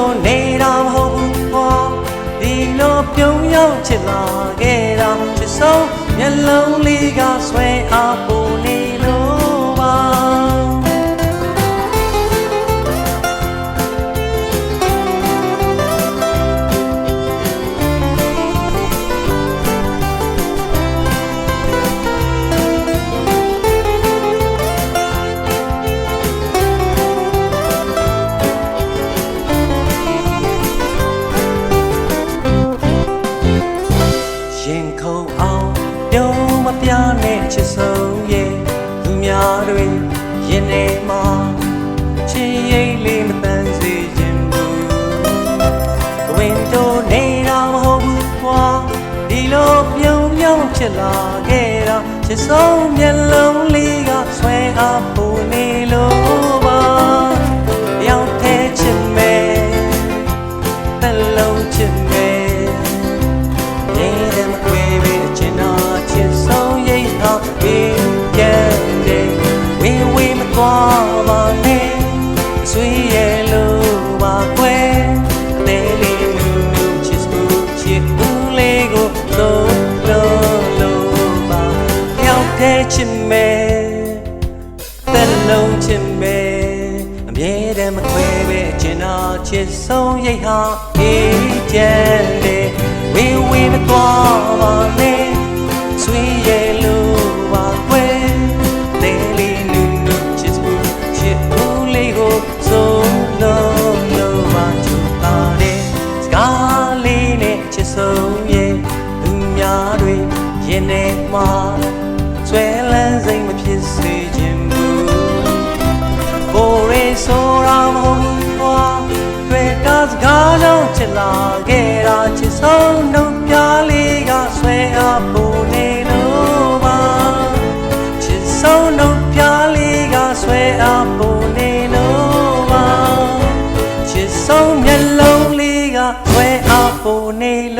ဝင်တော့နေတာမဟုတ်ဘူးကွာဒီလိုပြုံးရောက်ချစ်လာခဲ့တာချစ်ဆုံးမျက်လုံးလေးကဆွဲ လူများတွေရင်ထဲမှာချစ်ရိတ်လေးမတန်စေခြင်းဘူးဝင်တော့နေတာမဟုတ်ဘူးကွာဒီလိုပြုံးပြုံးဖြစ်လာခဲ့တာချစ်ဆုံးမျက်လုံးလေးကဆွဲအားပူ ပါနဲ့ဆွေးရဲ့လို့ပါကွယ်အသေးလေးနူးနူးချစ်ဘူးချစ်ဘူးလေးကိုလုံးလုံးလုံးပါတယောက်တည်းချစ်မယ်သက်လုံးချစ်မယ်အမြဲတမ်းမခွဲပဲချင်တာချစ်ဆုံးရိတ်ဟာအေးချမ်းတယ်ဝေးဝေးမသွား ရင်ထဲမှာဆွဲလန်းစိတ်မဖြစ်စေခြင်းဘူးဘိုးရေဆိုတာမဟုတ်ဘူးကွာတွေ့တာစကားလုံးချစ်လာခဲ့တာချစ်ဆုံးနှုတ်ပြလေးကဆွဲအားပူနေလို့ပါချစ်ဆုံးနှုတ်ပြလေးကဆွဲအားပူနေလို့ပါချစ်ဆုံးမျက်လုံးလေးကဆွဲအားပူနေလို့